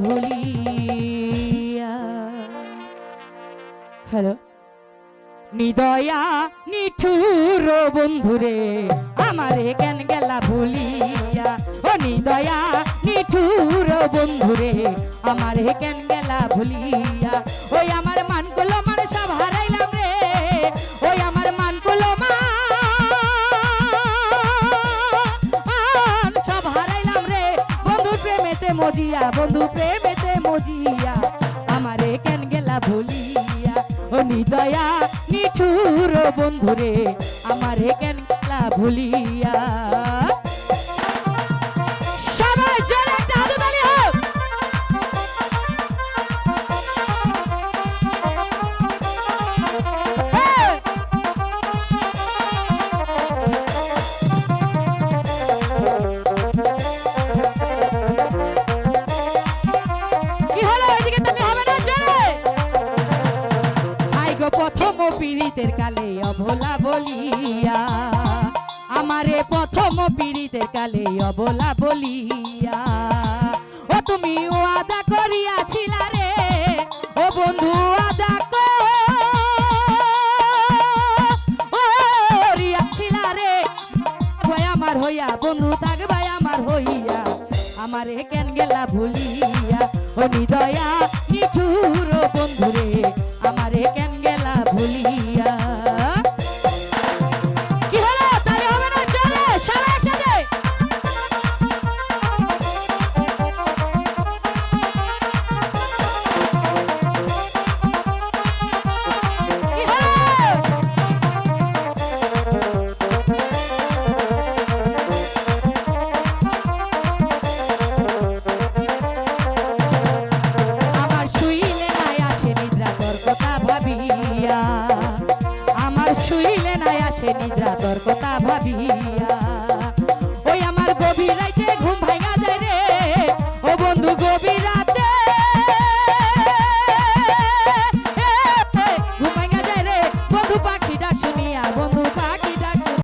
ভুলিয়া। হ্যালো? নিদয়া নিঠুর বন্ধুরে আমারে কেন গেলা ভুলিয়া? ও নিদয়া নিঠুর বন্ধুরে আমারে কেন গেলা ভুলিয়া? ওই মজিয়া, বন্ধু প্রেমেতে মজিয়া, আমারে কেন গেলা ভুলিয়া? ও নিদয়া, নিঠুর বন্ধুরে, আমারে কেন গেলা ভুলিয়া? পীড়িতের কালে অভোলা বলিয়া, আমারে প্রথম পীড়িতের কালে অবলা বলিয়া, ও তুমি ওয়াদা করিয়াছিলা রে, ও বন্ধু ওয়াদা করিয়াছিলা রে। ভাই আমার হইয়া, বন্ধু থাক ভাই আমার হইয়া, আমারে কেন গেলা ভুলিয়া ও নিদয়া নিঠুর বন্ধুরে শুইলে নাই আসে নিদ্রা তোর কথা ভাবিয়া। ওই আমার গভীর ঘুম ভাঙা যায় রে। ও বন্ধু গভীর